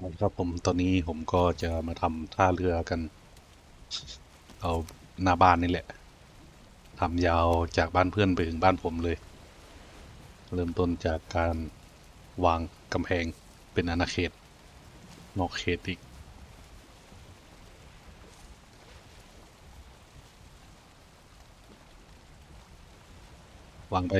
ครับผมตอนนี้ผมก็จะมาทำท่าเรือกัน เอาหน้าบ้านนี่แหละทำยาวจากบ้านเพื่อนไปถึงบ้านผมเลย เริ่มต้นจากการวางกำแพงเป็นอาณาเขต นอกเขตอีกวางไป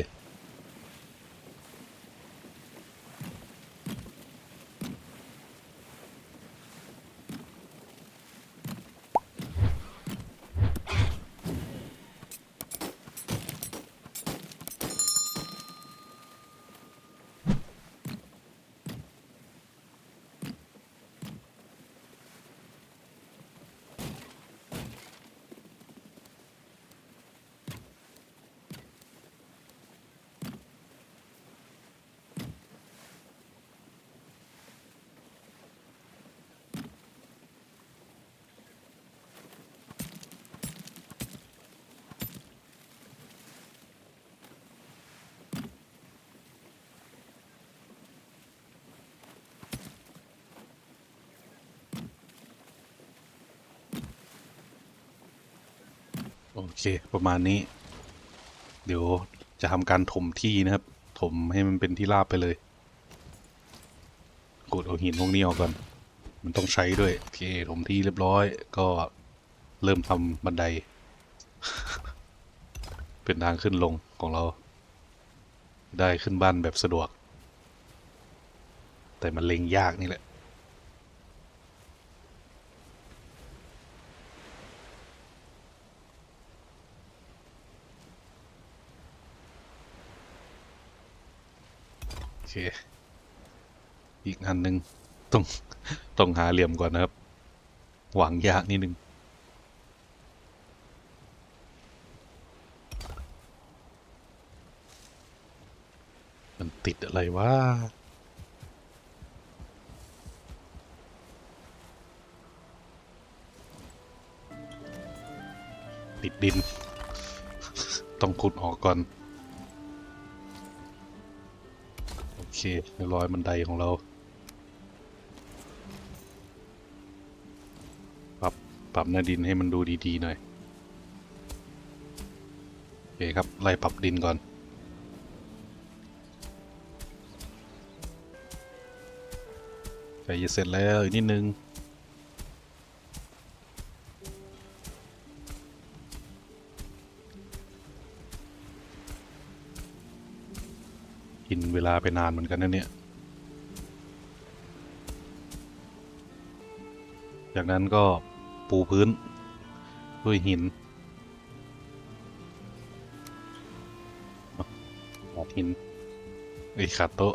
โอเค ประมาณนี้ เดี๋ยวจะทำการถมที่นะครับ ถมให้มันเป็นที่ราบไปเลยกดเอาหินพวกนี้ออกก่อน มันต้องใช้ด้วยโอเคถมที่เรียบร้อย ก็เริ่มทำบันได เป็นทางขึ้นลงของเรา ได้ขึ้นบ้านแบบสะดวก แต่มันเล็งยากนี่แหละ เค อีกอันหนึ่งต้องต้องหาเหลี่ยมก่อนนะครับ หวังยากนิดนึงมันติดอะไรวะติดดิน ต้องขุดออกก่อน เคเรียบร้อยบันไดของเรา ปรับปรับหน้าดินให้มันดูดีๆหน่อย โอเคครับ ไล่ปรับดินก่อนใกล้จะเสร็จแล้วอีกนิดนึง กินเวลาไปนานเหมือนกันนะเนี่ย จากนั้นก็ปูพื้น ด้วยหินขาดหินไอ้ขาดโต๊ะ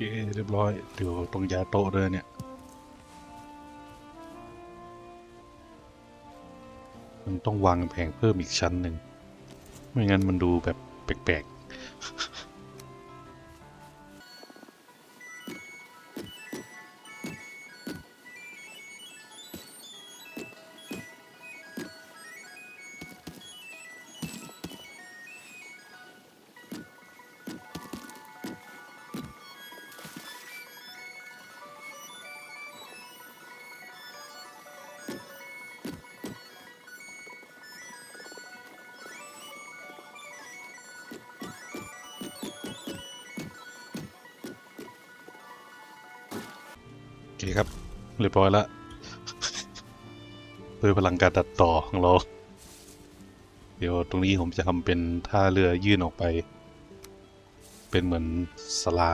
เคเรียบร้อยเดี๋ยวตรงยาโตเลยเนี่ยมันต้องวางกำแพงเพิ่มอีกชั้นหนึ่งไม่งั้นมันดูแบบแปลกๆ อเคครับ เรียบร้อยแล้วด้วยพลังการตัดต่อของเรา เดี๋ยวตรงนี้ผมจะทำเป็นท่าเรือยื่นออกไป เป็นเหมือนสลา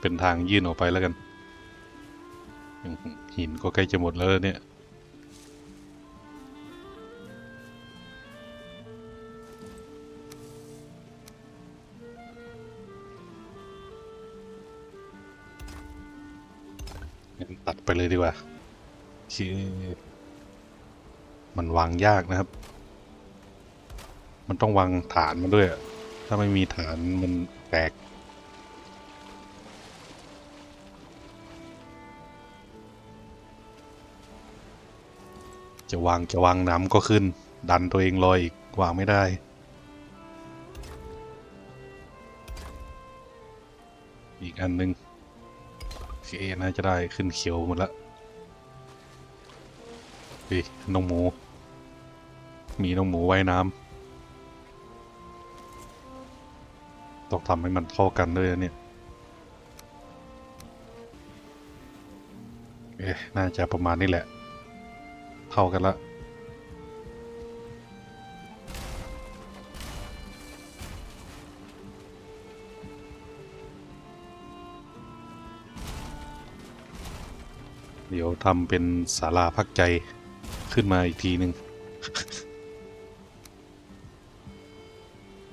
เป็นทางยื่นออกไปแล้วกัน หินก็ใกล้จะหมดแล้วเนี่ย ไปเลยดีกว่าโอมันวางยากนะครับ มันต้องวางฐานมันด้วย ถ้าไม่มีฐานมันแตก จะวางจะวางน้ำก็ขึ้น ดันตัวเองลอยอีก วางไม่ได้อีกอันหนึ่ง เคน่าจะได้ขึ้นเขียวหมดละเฮ้ยน้องหมู มีน้องหมูว่ายน้ำต้องทำให้มันเข้ากันด้วยนะเนี่ยเอ๊ะน่าจะประมาณนี้แหละ เท่ากันละ เดี๋ยวทำเป็นศาลาพักใจขึ้นมาอีกทีหนึ่ง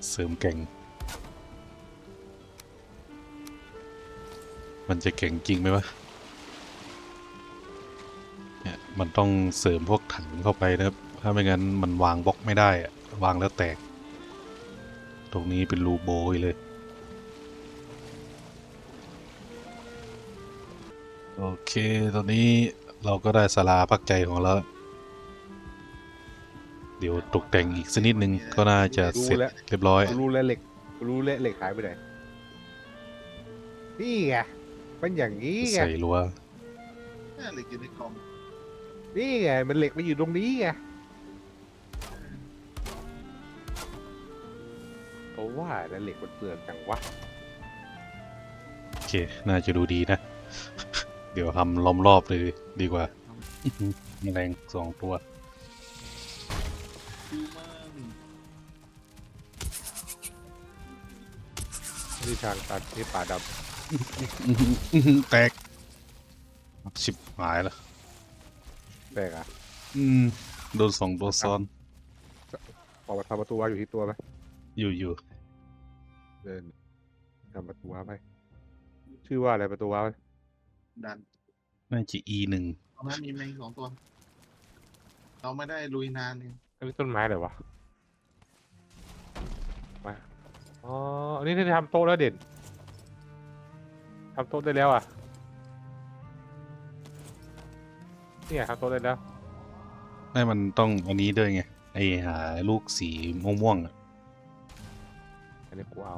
เสริมแก่ง มันจะแก่งจริงไหมวะ เนี่ย มันต้องเสริมพวกถังเข้าไปนะครับ ถ้าไม่งั้นมันวางบล็อกไม่ได้อะวางแล้วแตก ตรงนี้เป็นรูโบยเลย เค ตอนนี้เราก็ได้ศาลาพักใจของเราแล้วเดี๋ยวตกแต่งอีกสักนิดนึงก็น่าจะเสร็จเรียบร้อยกูรู้แล้วเหล็กกูรู้แล้วเหล็กหายไปไหน นี่ไงมันอย่างนี้ไง ใส่รั้วน่าเหล็กอยู่ในกล่อง นี่ไง มันเหล็กมันอยู่ตรงนี้ไงโอ้ว่าแล้วเหล็กมันเปลืองจังวะ โอเค น่าจะดูดีนะ เดี๋ยวทำล้อมรอบเลยดีกว่าแมลงสองตัวดูมันนี่ทางตัดที่ป่าดแตกชิบหายแล้วำแปลกอะ อืม โดนสองตัวซ้อนออกมาทำประตูวาอยู่ที่ตัวไหมอยู่อยู่เดินทำประตูวาไป ชื่อว่าอะไรประตูวาไป ดันน่าจะ e หนึ่งตรงนั้นมีแมงสองตัว เราไม่ได้ลุยนานเนี่ยอันนี้ต้นไม้เลยวะมาอ๋ออันนี้ได้ทำโต๊ะแล้วเด่นทำโต๊ะได้แล้วอะเนี่ยทำโต๊ะได้แล้วไม่มันต้องอันนี้ด้วยไง ไอหาลูกสีม่วงๆอะอันนี้กูเอา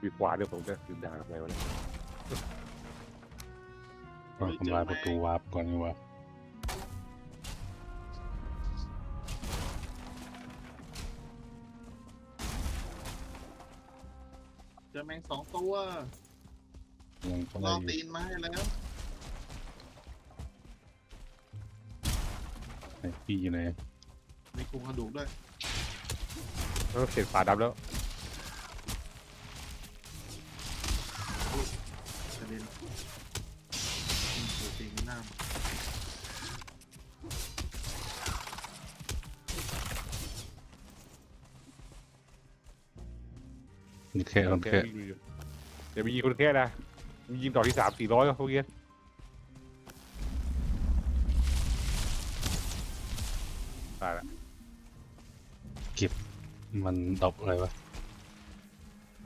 ปีกขวาเดี๋ยวผมจะดึงดาบไงวะเนี่ย ต้องทำลายประตูวาร์ปก่อนดีกว่าเจอแมงสองตัวยังก็ลได้องอยู่ตีนมาให้แล้วไหนพี่อยู่ไหนมีโครงกระดูกด้วยแล้วเสร็จฝาดับแล้ว กระเด็น มีแค่มันแค่เดี๋ยวมียิงคนแค่นะมียิงต่อที่สามสี่ร้อยก็พวกนี้ตายละมันดรอปอะไรวะ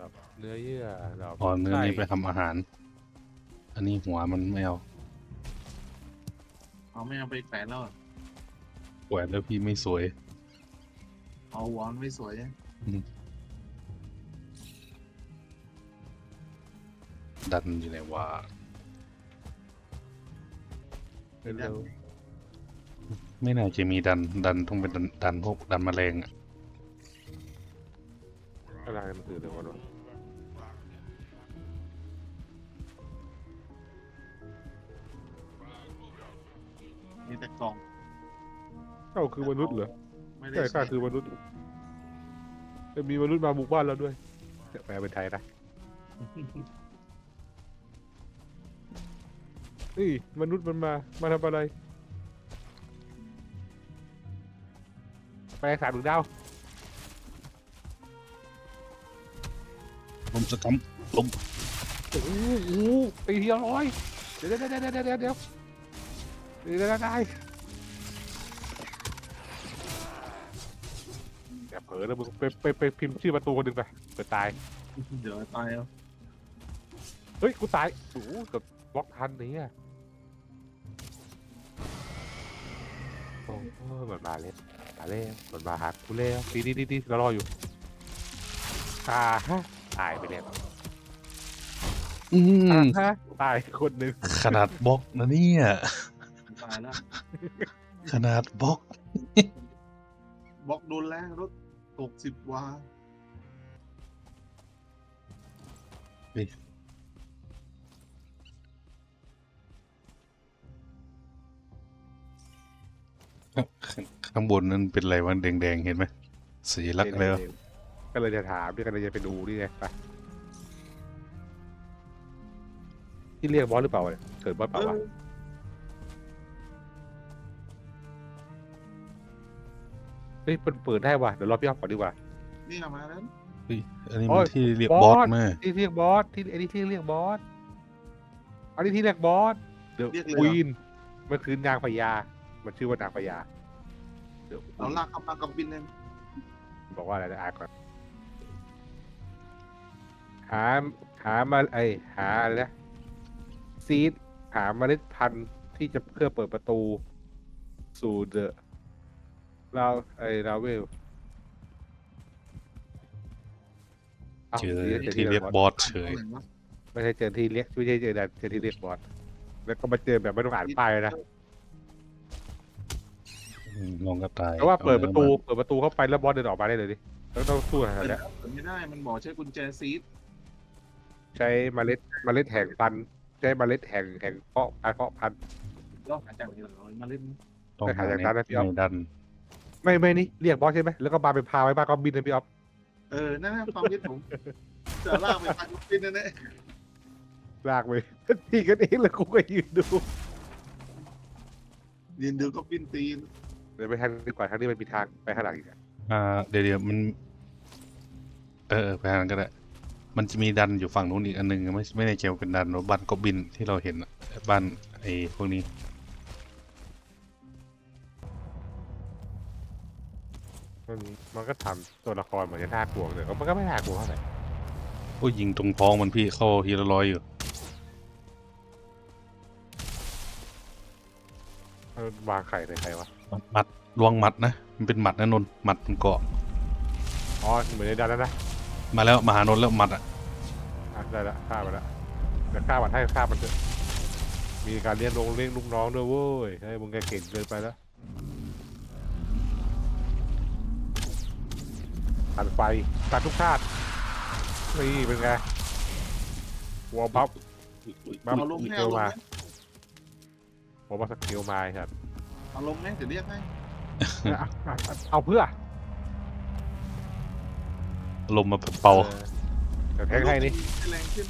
ดับเนื้อเยื่อดับอ๋อเนื้อนี้ไปไส้ทำอาหาร อันนี้หัวมันไม่เอาเอาไม่เอาไปแขวนแล้วเหรอแหวนแล้วพี่ไม่สวย เอาหัวมันไม่สวย ดันอยู่ไหนวะเร็วไม่น่าจะมีดันดันต้องเป็นดันดันพวกดันแมลงอะๆอะไรมันตื่นเร็วกว่านั้นมีแต่กล่องเจ้าคือมนุษย์เหรอไม่ได้ใช่ข้าใช้คือมนุษย์จะมีมนุษย์มาบุกบ้านเราด้วยแปลเป็นไทยนะ นี่มนุษย์มันมา มาทำอะไรแปลสามดวงดาว ลมสกรรมลมโอ้โหตีทีละร้อยเดี๋ยวเดี๋ยวเดี๋ยวเดี๋ยวเดี๋ยวเดี๋ยวนี่ได้ได้อย่าเผลอนะมึงไปไปไปพิมพ์ชื่อประตูคนหนึ่งไปเปิดตาย เดี๋ยวตายเอาเฮ้ย กูตายโอ้โหเกับบล็อกทันนี้อ่ หเหมือนมาเล่นมาเล่นเหมือนมาหากูเล่นดีดีดีดีเรารออยู่อ่าฮะตายไปแล้วอือ่ามฮะตายคนหนึ่งขนาดบล็อกนะเนี่ย ตายแล้วขนาดบล็อก บล็อกโดนแล้วรถตกสิบวา ข้างบนนั้นเป็นอะไรวะแดงๆเห็นไหมสีลักษณ์แล้วก็เลยจะถามนี่ก็เลยจะไปดูนี่ไงไปที่เรียกบอสหรือเปล่าเนี่ยเกิดบอสเปล่าวะเฮ้ยเปิดเปิดได้ว่ะเดี๋ยวรอพี่อ๊อฟก่อนดีกว่านี่เอามาแล้วเฮ้ยอันนี้โอ้มันยที่เรียกบบออสสมาที่เรียกบอสที่อันนี้ที่เรียกบอสอันนี้ที่เรียกบอสเดอะเรียกเลยคเหรวีอนมันคือนางพญา มันชื่อว่านางพญา The เรา Queen ลากเข้ามากับบินเลยบอกว่าอะไรนะอ่านก่อน หาหามาไอยหาอะไรนะซีดหาเมล็ดพันธุ์ที่จะเพื่อเปิดประตู สู่เดอะเราไอราเวลเจอที่เรียกบอสเฉยไหนวะไม่ใช่เจอที่เรียกไม่ใช่เจอเจอที่เรียกบอสแล้วก็มาเจอแบบไม่ต้องอ่านป้ายเลยนะอืม ลองกระต่ายแต่ว่าเปิดประตูอาเปิดประตูเข้าไปแล้วบอสเดินออกมาได้เลยดิแล้วต้องสู้อะไรเปิดเนี่ยเปิดไม่ได้มันบอกใช้กุญแจซีดใช้เมล็ดเมล็ดแห่งปันธุ์ใช้เมล็ดแห่งแห่งเพาะการเพาะพันธุ์แล้วหาจากไหนเหรอมาเล่นต้องไปหาจากนั้นนะพี่อ๊อฟในดัน ไม่ไม่นี่เรียกบอสใช่ไหมแล้วก็มาเป็นพาไว้บ้านก็บินนะพี่อ๊อฟเออนั่นนะความคิดผมจะลากไปพันกับบินนั่นแหละลากไปทีกันเองแล้วกูก็ยืนดูยืนดูก็บินตีน เดี๋ยวไปทางดีกว่าทางนี้มันมีทางไปข้างหลังอีกอะอ่าเดี๋ยวเดี๋ยวมัน เออเออไปทางนั้นก็ได้ มันจะมีดันอยู่ฝั่งนู้นอีกอันหนึงไม่ไม่แน่ใจว่าเป็นดันหรือบ้านกอบบินที่เราเห็นอะบ้านไอ้พวกนี้ มันมันก็ทำตัวละครเหมือนจะน่ากลัวเลยมันก็ไม่น่ากลัวเท่าไหร่โอ้ยยิงตรงท้องมันพี่เข้าทีละร้อยอยู่ มันวางไข่ใส่ใครวะ มัดมัดลวงมัดนะ มันเป็นหมัดนะนนท์หมัดมันเกาะ อ๋อเหมือนในดันแล้วนะมาแล้วมาหานนท์แล้วหมัดอะ อะได้ละฆ่ามันละเดี๋ยวฆ่ามันให้ฆ่ามันเถอะมีการเลี้ยงลงเลี้ยงลูกน้องด้วยเว้ยให้ยมึงแกเก่งเกินไปแล้วตัดไฟตัดทุกชาตินี่เป็นไงวอลบัฟบัฟเอาลงสให้เกเอาลลงมาไหมวอลบัฟสเกลมาครับ เอาลงไหมเดี๋ยวเรียกให้เอาเอาเอาเพื่อลมมาเป่าออเดี๋ยวแทงให้นี่ให้แรงขึ้น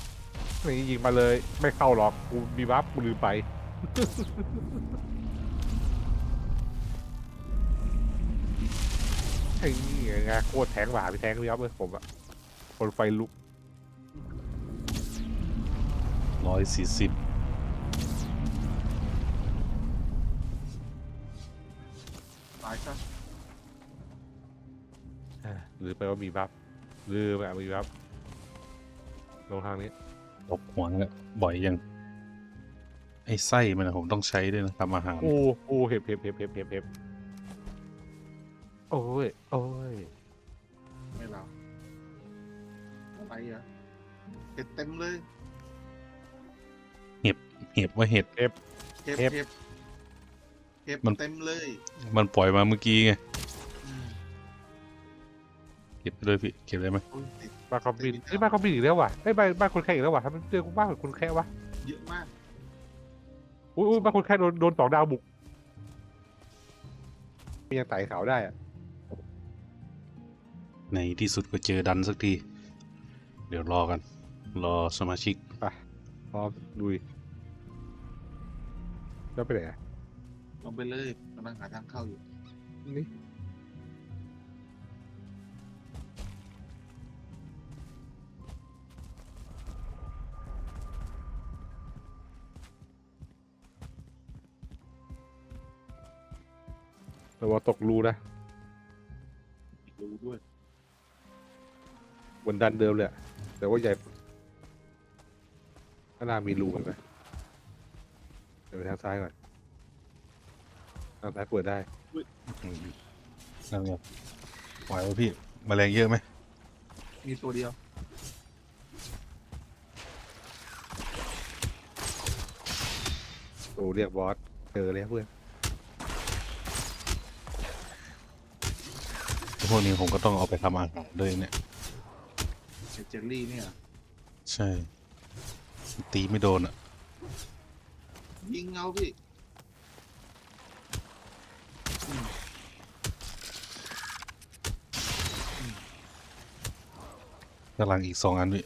นี่ยิงมาเลยไม่เข้าหรอกกูมีบัฟกูลืมไป ไอ้นี่ไงโคตรแทงหว่าพี่แทงพี่อ๊อฟเลยผมอะคนไฟลุก ร้อยสี่สิบ หรือไปว่ามีบัฟหรือไปมีบัฟลงทางนี้ตบหัวแล้วบ่อยยังไอ้ไส้มันอะผมต้องใช้ด้วยนะทำอาหาร โอ้โอ้เห็บเห็บเห็บเห็บเห็บเห็บโอ้ยโอ้ยไม่เราอะไรอะเห็ดเต็มเลยเห็บว่าเห็ด เห็บเห็บเห็บมัน เต็มเลย มันปล่อยมาเมื่อกี้ไงอืม เก็บไปด้วยพี่เก็บได้ไหมโอ้ยติดบ้านคอมบินนี่บ้านคอมบินอีกแล้วว่ะไอ้ยบ้านบ้านคนแค่อีกแล้วว่ะทำไมเจอกูบ้านเหมือนคนแค่วะเยอะมากอุ้ยอุ้ยบ้านคนแค่โดนโดนสองดาวบุกมียังไต่เขาได้อะในที่สุดก็เจอดันสักที เดี๋ยวรอกัน รอสมาชิกพร้อมลุยแล้วไปไหนอะลงไปเลยกำลังหาทางเข้าอยู่นี่ ระวังตกรูนะรู้ด้วยบนดันเดิมเลยอะแต่ว่าใหญ่ข้างหน้ามีรูเห็นไหมเดี๋ยวไปทางซ้ายก่อนทางซ้ายเปิดได้อืมนั่นไงไหวไหมพี่แมลงเยอะไหมมีตัวเดียวโอ้เรียกบอสเจอเลยเพื่อน พวกนี้ผมก็ต้องเอาไปทำอาหารด้วยเนี่ยไอ้เจลลี่เนี่ย ใช่ ตีไม่โดนอะ ยิงเอาพี่อืมกำลังอีกสองอันพี่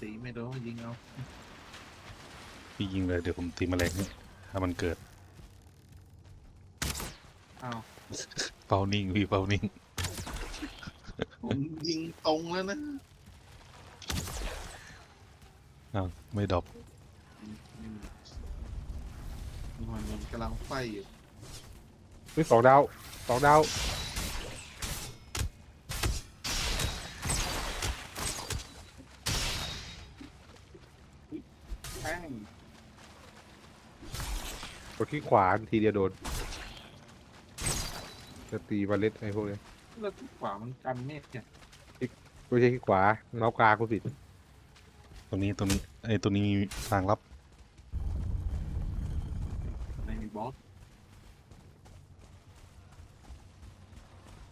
ตีไม่โดนก็ยิงเอา พี่ยิงเลยเดี๋ยวผมตีแมลงให้ถ้ามันเกิด อ้าว เป้านิ่งพี่เป้านิ่งผมยิงตรงแล้วนะอ้าวไม่ดรอปอืมมันมันกำลังไฟอยู่เฮ้ยสองดาวสองดาว แป้งกดที่ขวาทีเดียวโดน จะตีบาเลตไอ้พวกนี้แล้วที่ขวามันกันเมฆเนี่ยไม่ใช่ที่ขวาเมาส์กลางกูผิดตัวนี้ตัวนี้ไอ้ตัวนี้มีทางลับในมีบอส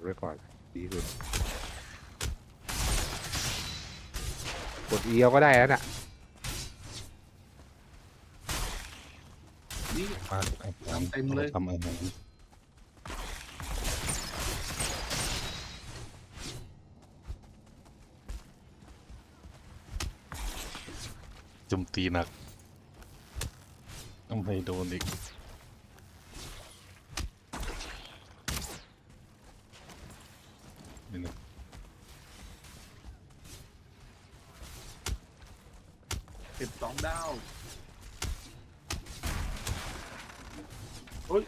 ไว้ก่อนดีสุดกดเอียวก็ได้แล้วน่ะนี่ มาอาหารเต็มเลย ทำอาหา จมตีหนักต้องให้โดนอีกนี่นะสิบสองดาวเฮ้ย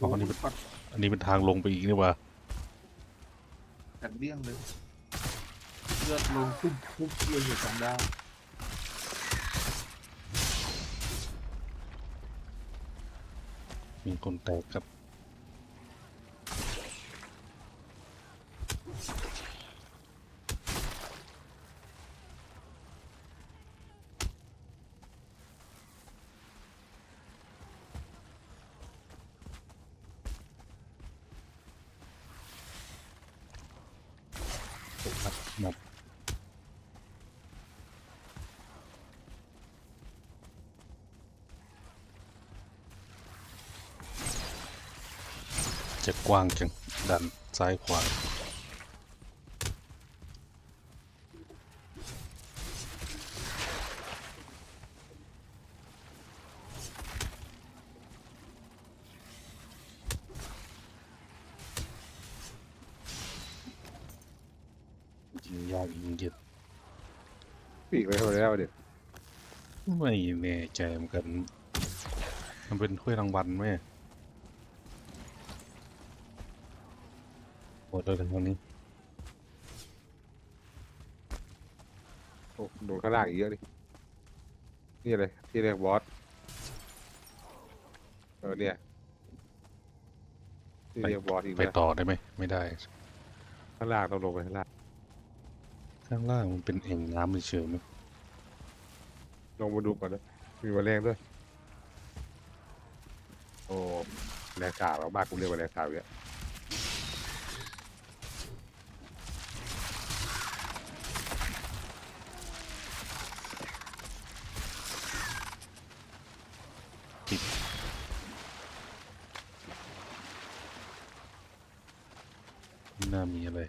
อ๋ออันนี้เป็นปัดอันนี้เป็นทางลงไปอีกนี่หว่ากัดเลี่ยงเลย เลือดลงปุ๊บปุ๊บเลือดอยู่สองดาว มีคนแตกครับนับจะ กว้างจังดันซ้ายขวายิงยากยิงเย็นปีกไปหมดแล้วเดี๋ยวไม่แน่ใจเหมือนกัน มันเป็นถ้วยรางวัลไหม หมดเลยทั้งนี้โอ้โดนข้างล่างอีกเยอะดินี่อะไรที่เรียกบอสเออเนี่ยที่เรียกบอสอีกไปแล้วต่อได้ไหมไม่ได้ ข้างล่างต้องลงไปข้างล่างข้างล่างมันเป็นเอ่งน้ำเฉยๆมั้ยลงมาดูก่อนนะมีแมลงด้วยโอ้แมลงสาบเอามากกูเรียกแมลงสาบเนี่ยไน่ามีอะไร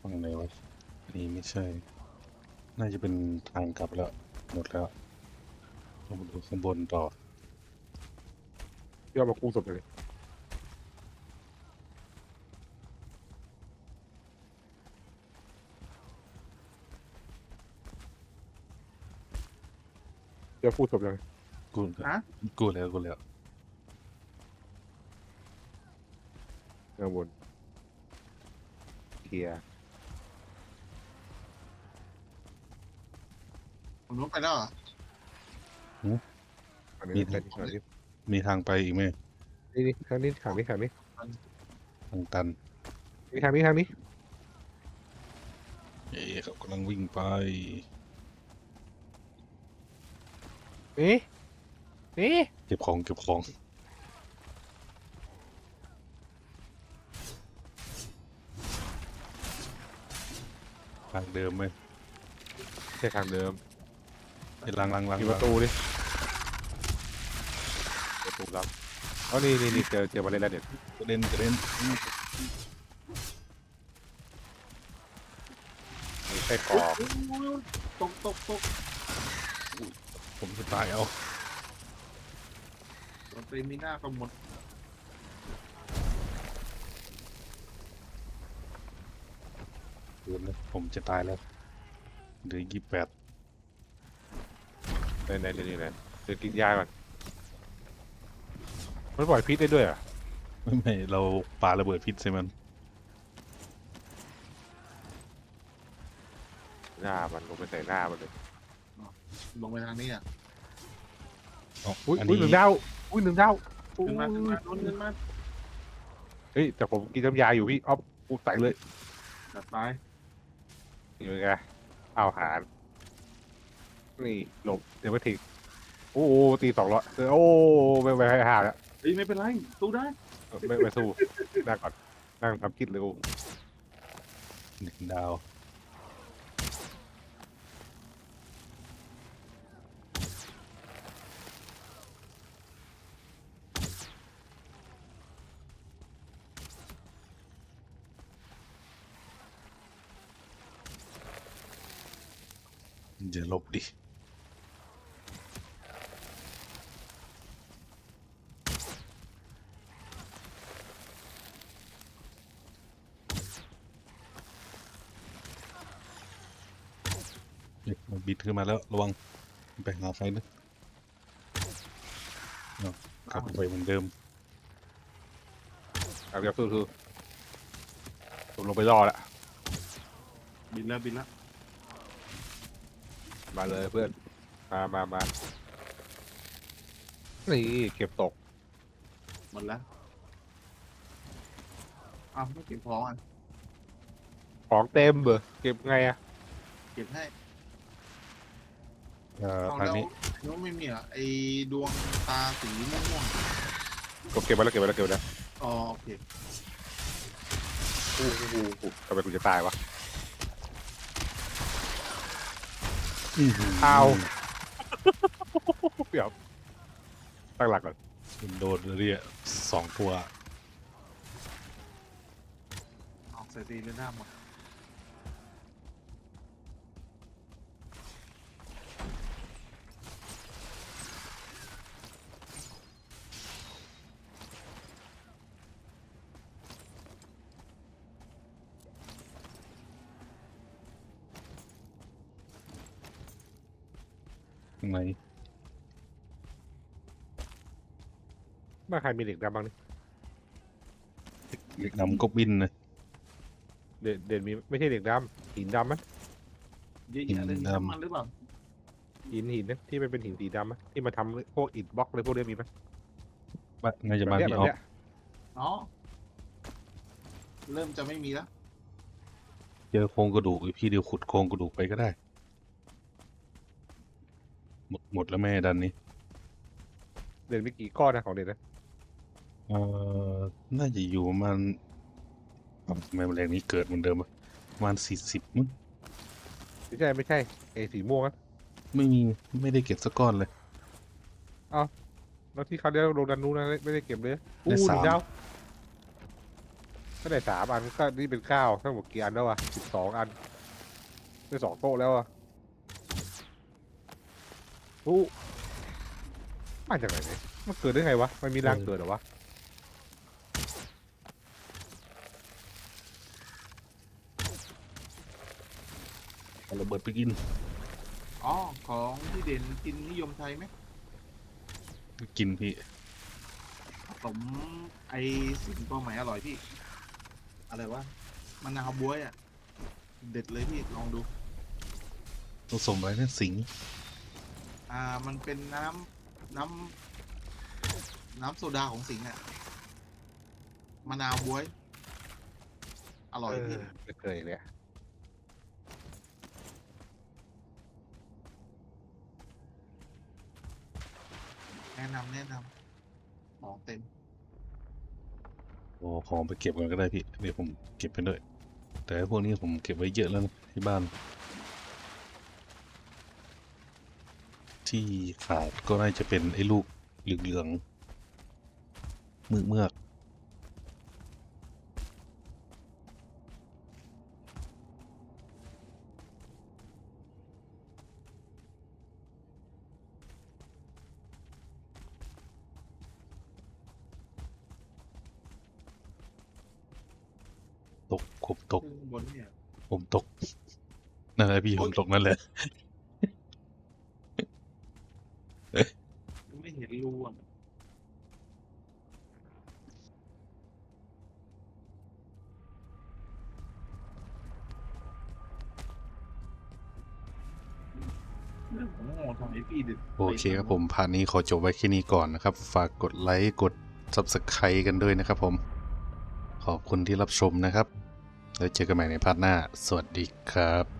ฝั่งไหนวะนี่ไม่ใช่ น่าจะเป็นทางกลับแล้ว หมดแล้ว ลงมาดูข้างบนต่อ พี่เอามากู้ศพเลยเดี๋ยวกู้ศพยังกูฮะ กูแล้วกูแล้วข้างบนเคลียร์ผมลงไปแล้วเหรอ อันนี้อันนี้อันนี้มีทางไปอีกไหมนี่นี่ทางนี้ทางนี้ทางนี้ทางตันนี่ทางนี้ทางนี้เอ๊ะเขากำลังวิ่งไปนี่นี่เก็บของเก็บของทางเดิมไหมใช่ทางเดิมไอ้ลังลังลังมีประตูดิ ประตูลับเอานี่นี่นี่เจอเจอมาเล่นแล้วเด็ดกระเด็นกระเด็นมีไส้กรอกตกตกตกผมจะตายเอาตัวเตมีหน้าก็หมดเดือนนะผมจะตายแล้วเหลือยี่แปดไหนไหนเดี๋ยวนี้ไหนเดี๋ยวกินยาก่อน มันปล่อยพิษได้ด้วยเหรอะไม่ไม่เราปาระเบิดพิษใส่มัน หน้ามันลงไปใส่หน้ามันเลยลงไปทางนี้อะอ๋ออุ้ยอันอุ้ยนี้หนึ่งดาวอุ้ยหนึ่งดาวอุ้ยขึ้นมาขึ้นมาโดนขึ้นมาเฮ้ยแต่ผมกินน้ำยาอยู่พี่อ๊อฟกูใส่เลยจัดไปอยู่ไงเอาหารนี่หลบเดี๋ยวไม่ทิ้งโอ้โหตีสองร้อยเออโอ้ไม่ไม่ให้ห่างอะเฮ้ยไม่เป็นไรสู้ได้ไม่ไม่สู้นั่งก่อนนั่งทำคิดเลยกูหนึ่งดาวอย่าหลบดิ มันบิดขึ้นมาแล้วระวังไปหาไฟนะเอากลับไปเหมือนเดิมเอาเดี๋ยวสู้สู้ผมลงไปรอแล้วบินแล้วบินแล้วมาเลยเพื่อน มามามานี่เก็บตกหมดแล้วอ้าวไม่เก็บของอะของเต็มเบอร์เก็บไงอะเก็บให้ เอ่อเอาทางแล้วนี้แล้วไม่มีเหรอะไอดวงตาสีม่วงก็เก็บไว้แล้วเก็บไว้แล้วเก็บไว้แล้วๆอ๋อโอเคอู้หูหูทำไมกูจะตายวะอื้อหืเอาเดี๋ยวตั้งหลักก่อนโดนเรียสองตัวเอาใส่ตีเลยหน้าหมด บ้านใครมีเหล็กดำบ้างนี่เด็กนำก็บินนะเด่นเด่นมีไม่ใช่เหล็กดำหินดำไหมเยอะแยะเลยดำน้ำมันหรือเปล่าหินหินนะที่มันเป็นหินสีดำไหมที่มาทำพวกอิฐบล็อกเลยพวกเนี้ยมีไหมบ้านน่าจะแบบบ้านเนี้ยพี่แบบออฟเนี้ยอ๋อเริ่มจะไม่มีแล้วเจอโครงกระดูกอีกพี่เดียวขุดโครงกระดูกไปก็ได้ หมดหมดแล้วแม่ดันนี้เด่นมีกี่ก้อนนะของเด่นนะ เอ่อน่าจะอยู่ประมาณอ้าวทำไมแมลงนี้เกิดเหมือนเดิมอะประมาณสี่สิบมั้งไม่ใช่ไม่ใช่ไอ้สีม่วงอะไม่มีไม่ได้เก็บสักก้อนเลย แล้วที่เขาเรียกโรงดันนู้นนะไม่ได้เก็บเลยได้อู้หสาม นึ่งดาวก็ได้สามอันก็นี่เป็นเก้าทั้งหมดกี่อันแล้ววะสิบสองอันได้สองโต๊ะแล้วอะอู้มาจากไหนเนี่ยมันเกิดได้ไงวะมันมีรางเกิดเหรอวะ เอา ระเบิดไปกินอ๋อ ของที่เด่นกินนิยมไทยไหมกินพี่สมไอสิ่งตัวใหม่อร่อยพี่ อะไรวะมะนาวบ๊วยอะ เด็ดเลยพี่ ลองดู ผสมอะไรเนี่ยสิงห์อ่ามันเป็นน้ำน้ำน้ำโซดาของสิงห์อะมะนาวบ๊วย อร่อยพี่ ไม่เคยเลยอะ แนะนำแนะนำของเต็มโอ้ของไปเก็บกันก็ได้พี่เดี๋ยวผมเก็บไปด้วย แต่พวกนี้ผมเก็บไว้เยอะแล้วนะที่บ้าน ที่ขาดก็น่าจะเป็นไอ้ลูกเหลืองๆเมือกเมือก ผมตกซึ่งบนเนี่ยผมตก นั่นแหละพี่ผมตกนั่นแหละ ไม่เห็นรูอะโอ้ทำไมพี่ดึกโอเคครับผมพาร์ทนี้ขอจบไว้แค่นี้ก่อนนะครับ ฝากกดไลค์ กด Subscribe กันด้วยนะครับผม ขอบคุณที่รับชมนะครับ แล้วเจอกันใหม่ในพาร์ทหน้า สวัสดีครับ